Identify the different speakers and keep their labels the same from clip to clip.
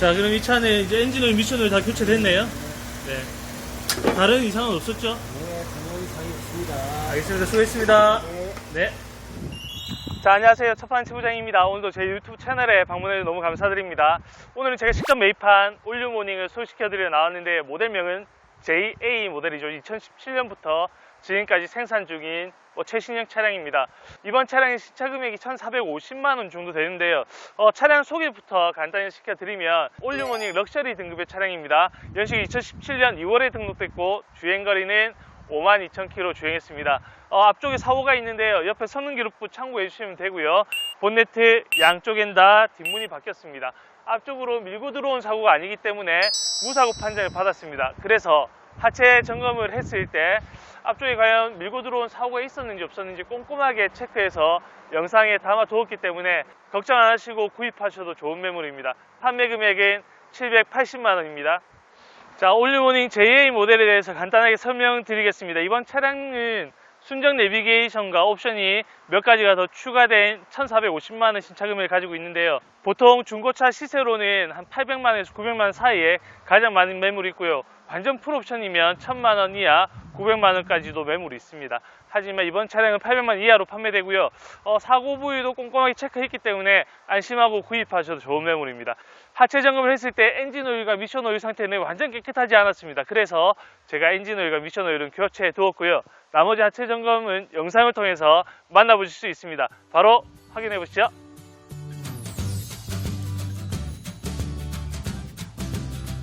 Speaker 1: 자, 그럼 이 차는 이제 엔진오일 미션오일 다 교체됐네요. 네. 다른 이상은 없었죠?
Speaker 2: 네, 전혀 이상이 없습니다.
Speaker 1: 알겠습니다. 수고했습니다.
Speaker 2: 네.
Speaker 1: 네. 자, 안녕하세요. 첫판 치부장입니다. 오늘도 제 유튜브 채널에 방문해 너무 감사드립니다. 오늘은 제가 직접 매입한 올류모닝을 소개시켜드리러 나왔는데 모델명은 JA 모델이죠. 2017년부터 지금까지 생산 중인 뭐 최신형 차량입니다. 이번 차량의 시차 금액이 1,450만 원 정도 되는데요. 어, 차량 소개부터 간단히 시켜드리면 올류모닝 럭셔리 등급의 차량입니다. 연식이 2017년 2월에 등록됐고 주행거리는 5만 2천 킬로 주행했습니다. 어, 앞쪽에 사고가 있는데요. 옆에 선능기록부 참고해 주시면 되고요. 본네트 양쪽엔 다 뒷문이 바뀌었습니다. 앞쪽으로 밀고 들어온 사고가 아니기 때문에 무사고 판정을 받았습니다. 그래서 하체 점검을 했을 때 앞쪽에 과연 밀고 들어온 사고가 있었는지 없었는지 꼼꼼하게 체크해서 영상에 담아 두었기 때문에 걱정 안 하시고 구입하셔도 좋은 매물입니다. 판매 금액은 780만 원입니다. 자, 올리모닝 JA 모델에 대해서 간단하게 설명드리겠습니다. 이번 차량은 순정 내비게이션과 옵션이 몇 가지가 더 추가된 1,450만 원 신차금을 가지고 있는데요. 보통 중고차 시세로는 한 800만 원에서 900만 원 사이에 가장 많은 매물이 있고요. 완전 풀옵션이면 1,000만 원 이하, 900만 원까지도 매물이 있습니다. 하지만 이번 차량은 800만 원 이하로 판매되고요. 어, 사고 부위도 꼼꼼하게 체크했기 때문에 안심하고 구입하셔도 좋은 매물입니다. 하체 점검을 했을 때 엔진 오일과 미션 오일 상태는 완전 깨끗하지 않았습니다. 그래서 제가 엔진 오일과 미션 오일은 교체해 두었고요. 나머지 하체 점검은 영상을 통해서 만나보실 수 있습니다. 바로 확인해 보시죠.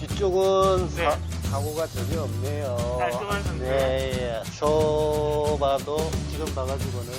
Speaker 2: 뒤쪽은
Speaker 1: 네.
Speaker 2: 사, 고가 전혀 없네요.
Speaker 1: 깔끔한 상태.
Speaker 2: 네, 예. 쇼봐도 지금 봐가지고는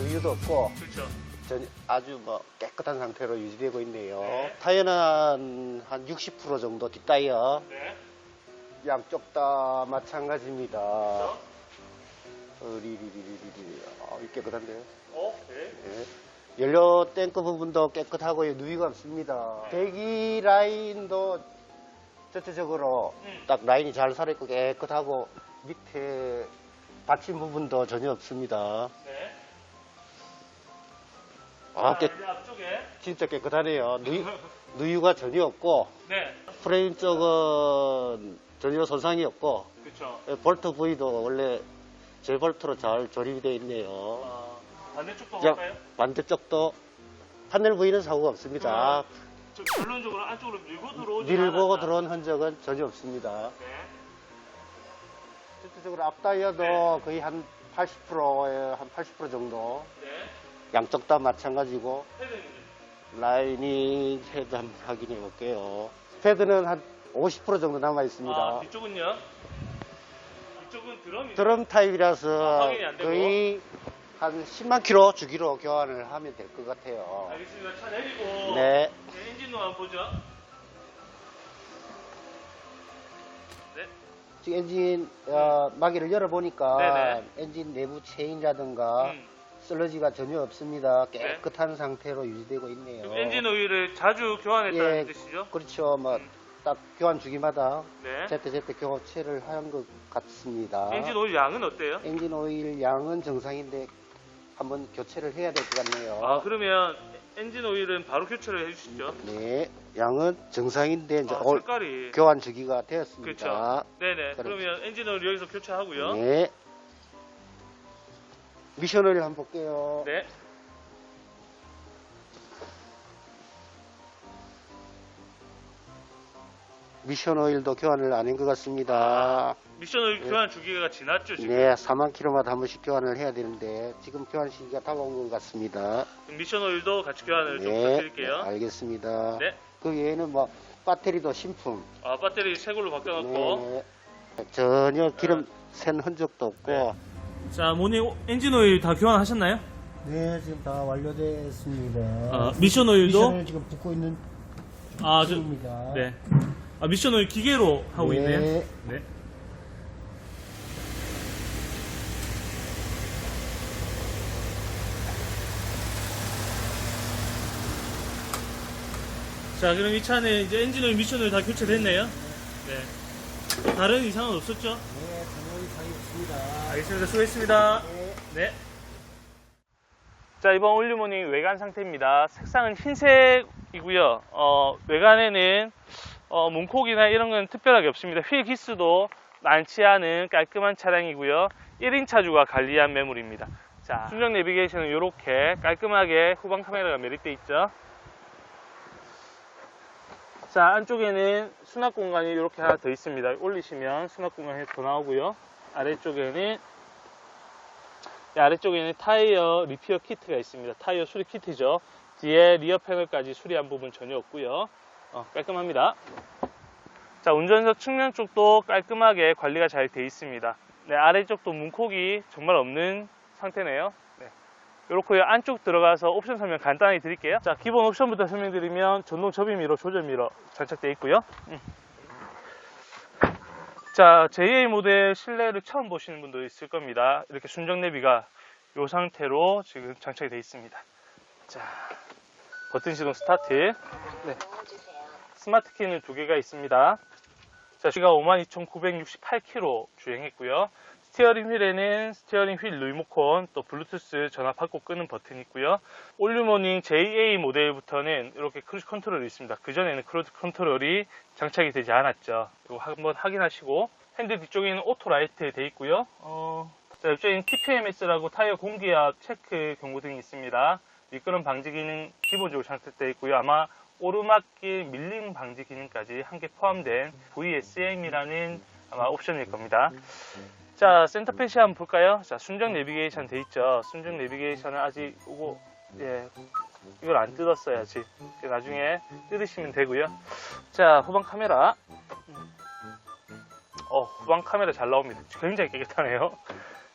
Speaker 2: 우유도 없고
Speaker 1: 그렇죠.
Speaker 2: 전 아주 뭐 깨끗한 상태로 유지되고 있네요.
Speaker 1: 네.
Speaker 2: 타이어는 한 60% 정도 뒷타이어
Speaker 1: 네.
Speaker 2: 양쪽 다 마찬가지입니다.
Speaker 1: 그렇죠.
Speaker 2: 어리리리리리 아, 깨끗한데요.
Speaker 1: 어, 네.
Speaker 2: 예. 연료 탱크 부분도 깨끗하고 누이가 없습니다.
Speaker 1: 네.
Speaker 2: 배기 라인도 전체적으로
Speaker 1: 음.
Speaker 2: 딱 라인이 잘 살아있고 깨끗하고 밑에 받침 부분도 전혀 없습니다.
Speaker 1: 네.
Speaker 2: 아,
Speaker 1: 자,
Speaker 2: 깨,
Speaker 1: 앞쪽에.
Speaker 2: 진짜 깨끗하네요. 누이, 누유가 전혀 없고
Speaker 1: 네.
Speaker 2: 프레임 쪽은 전혀 손상이 없고
Speaker 1: 그렇죠.
Speaker 2: 예, 볼트 부위도 원래 제 볼트로 잘 조립이 되어 있네요.
Speaker 1: 어, 반대쪽도
Speaker 2: 자,
Speaker 1: 볼까요?
Speaker 2: 반대쪽도 판넬 부위는 사고가 없습니다.
Speaker 1: 저 결론적으로 안쪽으로 밀고 들어오지
Speaker 2: 밀고
Speaker 1: 않았다.
Speaker 2: 들어온 흔적은 전혀 없습니다.
Speaker 1: 네.
Speaker 2: 전체적으로 앞타이어도
Speaker 1: 네.
Speaker 2: 거의 한 80%에 한 80% 정도.
Speaker 1: 네.
Speaker 2: 양쪽 다 마찬가지고
Speaker 1: 헤드는
Speaker 2: 라이닝 헤드 한번 확인해 볼게요. 패드는 한 50% 정도 남아 있습니다.
Speaker 1: 아, 뒤쪽은요? 이쪽은 드럼이
Speaker 2: 드럼 타입이라서
Speaker 1: 아.
Speaker 2: 거의 한 10만 킬로 주기로 교환을 하면 될 것 같아요.
Speaker 1: 알겠습니다. 차 내리고
Speaker 2: 네.
Speaker 1: 네, 엔진도 한번 보죠. 네.
Speaker 2: 지금 엔진 어, 마개를 열어보니까
Speaker 1: 네네.
Speaker 2: 엔진 내부 체인이라든가
Speaker 1: 음.
Speaker 2: 슬러지가 전혀 없습니다. 깨끗한 상태로 유지되고 있네요.
Speaker 1: 엔진 오일을 자주 교환했다는
Speaker 2: 예.
Speaker 1: 뜻이죠?
Speaker 2: 그렇죠. 뭐
Speaker 1: 음.
Speaker 2: 딱 교환 주기마다
Speaker 1: 네.
Speaker 2: 제때제때 교체를 한 것 같습니다.
Speaker 1: 엔진 오일 양은 어때요?
Speaker 2: 엔진 오일 양은 정상인데 한번 교체를 해야 될 것 같네요.
Speaker 1: 아, 그러면 엔진 오일은 바로 교체를 해주시죠.
Speaker 2: 네, 양은 정상인데 이제
Speaker 1: 아,
Speaker 2: 올-
Speaker 1: 색깔이.
Speaker 2: 교환 주기가 되었습니다.
Speaker 1: 그렇죠. 네네.
Speaker 2: 그렇죠.
Speaker 1: 그러면 엔진 오일 여기서 교체하고요.
Speaker 2: 네. 미션 오일 한번 볼게요.
Speaker 1: 네.
Speaker 2: 미션 오일도 교환을 안 한 것 같습니다.
Speaker 1: 미션 오일
Speaker 2: 네.
Speaker 1: 교환 주기가 지났죠, 지금?
Speaker 2: 네, 4만 킬로마다 한 번씩 교환을 해야 되는데 지금 교환 시기가 다가온 것 같습니다.
Speaker 1: 그럼 미션 오일도 같이 교환을 좀
Speaker 2: 네,
Speaker 1: 부탁드릴게요.
Speaker 2: 알겠습니다.
Speaker 1: 네.
Speaker 2: 그 외에는 뭐 배터리도 신품.
Speaker 1: 아, 배터리 새 걸로 바꿔놓고.
Speaker 2: 네, 전혀 기름 샌 흔적도 없고.
Speaker 1: 네. 자, 모닝 엔진 오일 다 교환하셨나요?
Speaker 2: 네, 지금 다 완료됐습니다.
Speaker 1: 아, 미션 오일도?
Speaker 2: 미션을 지금 붓고 있는
Speaker 1: 아, 저,
Speaker 2: 중입니다.
Speaker 1: 네. 아, 미션 오일 기계로 하고
Speaker 2: 네.
Speaker 1: 있네요. 네. 자, 그럼 이 차는 이제 엔진 오일, 미션 오일 다 교체됐네요. 네. 다른 이상은 없었죠?
Speaker 2: 네, 전혀 이상이 없습니다.
Speaker 1: 알겠습니다. 수고했습니다.
Speaker 2: 네.
Speaker 1: 네. 자 이번 올류모닝 외관 상태입니다. 색상은 흰색이고요. 어, 외관에는 어, 문콕이나 이런 건 특별하게 없습니다. 휠 기스도 많지 않은 깔끔한 차량이고요. 1인 차주가 관리한 매물입니다. 자 순정 내비게이션은 이렇게 깔끔하게 후방 카메라가 매립되어 있죠. 자 안쪽에는 수납 공간이 이렇게 하나 더 있습니다. 올리시면 수납 공간이 더 나오고요. 아래쪽에는 이 아래쪽에는 타이어 리피어 키트가 있습니다. 타이어 수리 키트죠. 뒤에 리어 패널까지 수리한 부분 전혀 없고요. 어, 깔끔합니다. 자, 운전석 측면 쪽도 깔끔하게 관리가 잘 되어 있습니다. 네, 아래쪽도 문콕이 정말 없는 상태네요. 네. 이렇고요. 안쪽 들어가서 옵션 설명 간단히 드릴게요. 자, 기본 옵션부터 설명드리면 전동 접이미러, 조절미러 장착되어 있고요. 음. 자, JA 모델 실내를 처음 보시는 분도 있을 겁니다. 이렇게 순정 내비가 이 상태로 지금 장착이 되어 있습니다. 자, 버튼 시동 스타트. 네. 스마트 키는 두 개가 있습니다. 자, 시가 52,968km 주행했고요. 스티어링 휠에는 스티어링 휠 리모컨, 또 블루투스 전화 받고 끄는 버튼이 있고요. 올류모닝 JA 모델부터는 이렇게 크루즈 컨트롤이 있습니다. 그전에는 크루즈 컨트롤이 장착이 되지 않았죠. 이거 한번 확인하시고 핸들 뒤쪽에는 오토 라이트 돼 있고요. 어, 자, 옆쪽에는 TPMS라고 타이어 공기압 체크 경고등이 있습니다. 미끄럼 방지 기능 기본적으로 장착되어 있고요. 아마 오르막길 밀림 방지 기능까지 함께 포함된 VSM이라는 아마 옵션일 겁니다. 자, 센터페시 한번 볼까요? 자, 순정 내비게이션 돼 있죠. 순정 내비게이션은 아직 이거 예 이걸 안 뜯었어요 아직. 나중에 뜯으시면 되고요. 자, 후방 카메라. 어, 후방 카메라 잘 나옵니다. 굉장히 깨끗하네요.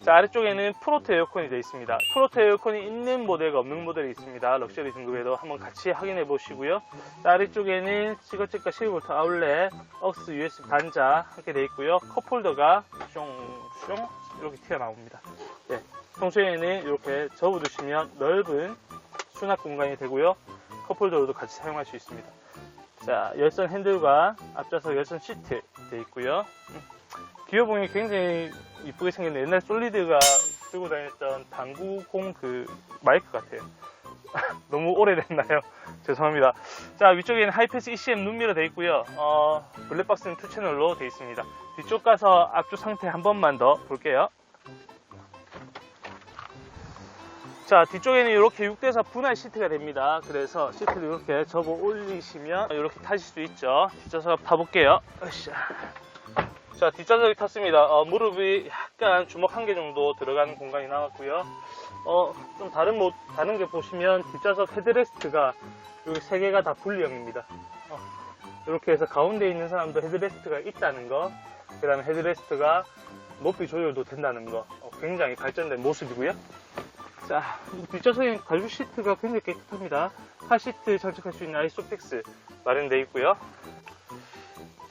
Speaker 1: 자, 아래쪽에는 프로토 에어컨이 되어 있습니다. 프로토 에어컨이 있는 모델과 없는 모델이 있습니다. 럭셔리 등급에도 한번 같이 확인해 보시고요. 자, 아래쪽에는 시거잭과 12V 아울렛, 억스 USB 단자 함께 되어 있고요. 컵홀더가 숑숑 이렇게 튀어나옵니다. 네, 평소에는 이렇게 접어두시면 넓은 수납 공간이 되고요. 컵홀더로도 같이 사용할 수 있습니다. 자, 열선 핸들과 앞좌석 열선 시트 되어 있고요. 음, 기어봉이 굉장히 이쁘게 생겼네. 옛날 솔리드가 들고 다녔던 당구공 그 마이크 같아요. 너무 오래됐나요? 죄송합니다. 자, 위쪽에는 하이패스 ECM 눈미러 되어 있고요. 어, 블랙박스는 2채널로 되어 있습니다. 뒤쪽 가서 앞쪽 상태 한 번만 더 볼게요. 자, 뒤쪽에는 이렇게 6대4 분할 시트가 됩니다. 그래서 시트를 이렇게 접어 올리시면 이렇게 타실 수 있죠. 뒷좌석 타볼게요. 으쌰. 자, 뒷좌석이 탔습니다. 어, 무릎이 약간 주먹 한 개 정도 들어가는 공간이 나왔고요. 어, 좀 다른 모, 다른 게 보시면 뒷좌석 헤드레스트가 여기 세 개가 다 분리형입니다. 어, 이렇게 해서 가운데 있는 사람도 헤드레스트가 있다는 거, 그 다음에 헤드레스트가 높이 조절도 된다는 거, 어, 굉장히 발전된 모습이고요. 자, 이 뒷좌석에 가죽 시트가 굉장히 깨끗합니다. 카 시트 장착할 수 있는 아이소펙스 마련되어 있고요.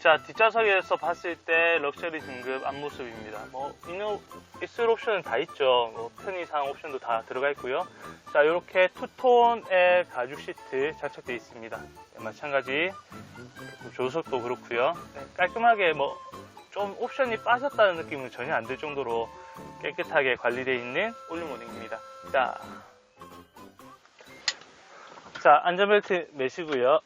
Speaker 1: 자, 뒷좌석에서 봤을 때 럭셔리 등급 앞모습입니다. 뭐, 있는, 있을 옵션은 다 있죠. 뭐, 편의상 옵션도 다 들어가 있고요. 자, 이렇게 투톤의 가죽 시트 장착되어 있습니다. 네, 마찬가지, 조석도 그렇고요 네, 깔끔하게 뭐, 좀 옵션이 빠졌다는 느낌은 전혀 안 들 정도로 깨끗하게 관리되어 있는 올리모닝입니다. 자, 자, 안전벨트 매시고요.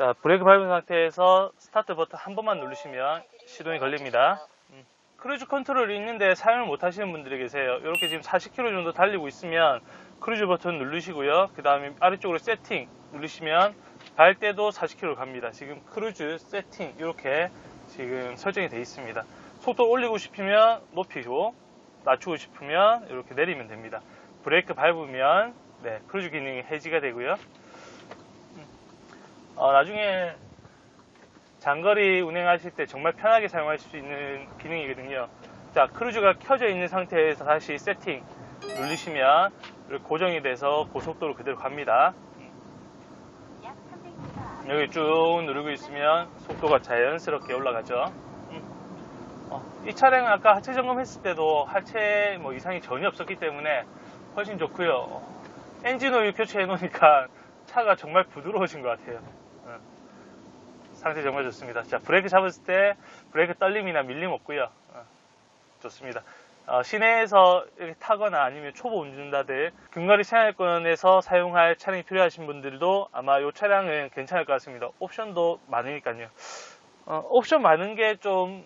Speaker 1: 자, 브레이크 밟은 상태에서 스타트 버튼 한 번만 누르시면 시동이 걸립니다. 음. 크루즈 컨트롤이 있는데 사용을 못 하시는 분들이 계세요. 이렇게 지금 40km 정도 달리고 있으면 크루즈 버튼 누르시고요. 그 다음에 아래쪽으로 세팅 누르시면 발 때도 40km 갑니다. 지금 크루즈 세팅 이렇게 지금 설정이 되어 있습니다. 속도 올리고 싶으면 높이고 낮추고 싶으면 이렇게 내리면 됩니다. 브레이크 밟으면 네, 크루즈 기능이 해지가 되고요. 어, 나중에 장거리 운행하실 때 정말 편하게 사용하실 수 있는 기능이거든요. 자, 크루즈가 켜져 있는 상태에서 다시 세팅 이렇게 고정이 돼서 고속도로 그대로 갑니다. 여기 쭉 누르고 있으면 속도가 자연스럽게 올라가죠. 음. 어, 이 차량은 아까 하체 점검했을 때도 하체 뭐 이상이 전혀 없었기 때문에 훨씬 좋고요. 엔진 오일 교체해 놓으니까 차가 정말 부드러워진 것 같아요. 어. 상태 정말 좋습니다. 자, 브레이크 잡았을 때 브레이크 떨림이나 밀림 없고요. 어, 좋습니다. 어, 시내에서 타거나 아니면 초보 운전자들 근거리 생활권에서 사용할 차량이 필요하신 분들도 아마 이 차량은 괜찮을 것 같습니다. 옵션도 많으니까요. 어, 옵션 많은 게 좀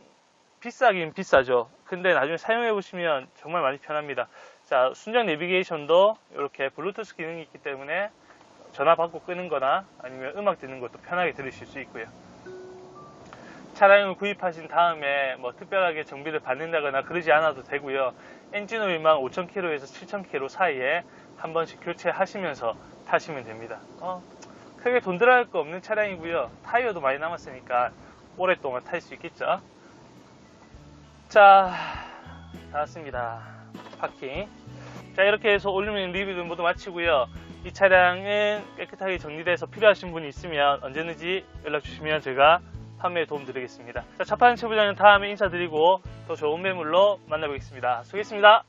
Speaker 1: 비싸긴 비싸죠. 근데 나중에 사용해 보시면 정말 많이 편합니다. 자, 순정 내비게이션도 이렇게 블루투스 기능이 있기 때문에 전화 받고 끄는 거나 아니면 음악 듣는 것도 편하게 들으실 수 있고요. 차량을 구입하신 다음에 뭐 특별하게 정비를 받는다거나 그러지 않아도 되고요. 엔진 오일만 5,000km에서 7,000km 사이에 한 번씩 교체하시면서 타시면 됩니다. 어, 크게 돈 들어갈 거 없는 차량이고요. 타이어도 많이 남았으니까 오랫동안 탈 수 있겠죠. 자, 다 왔습니다. 파킹. 자, 이렇게 해서 올리면 리뷰를 모두 마치고요. 이 차량은 깨끗하게 정리돼서 필요하신 분이 있으면 언제든지 연락 주시면 제가 판매에 도움 드리겠습니다. 자, 차파는 최부장은 다음에 인사드리고 더 좋은 매물로 만나보겠습니다. 수고했습니다.